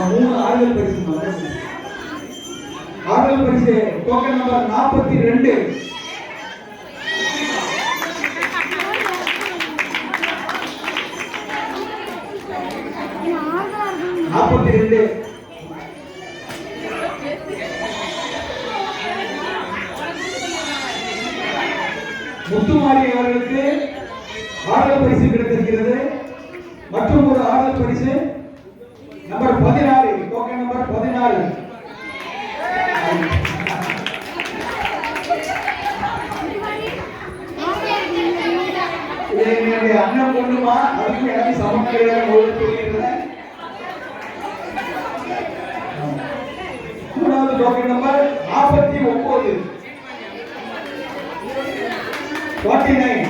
மூணு ஆறுதல் பரிசு ஆறுதல் பரிசு டோக்கன் நம்பர் நாற்பத்தி ரெண்டு. நாற்பத்தி ரெண்டு. முத்துமாரி அவர்களுக்கு ஆறுதல் பரிசு கிடைத்திருக்கிறது முதல் பரிசு நம்பர் பதினாறு. கோகை நம்பர் பதினாறு. என்னுடைய அண்ணன் பொண்ணுமா? எனக்கு மூணாவது நம்பர் நாற்பத்தி ஒன்பது ஃபார்ட்டி நைன்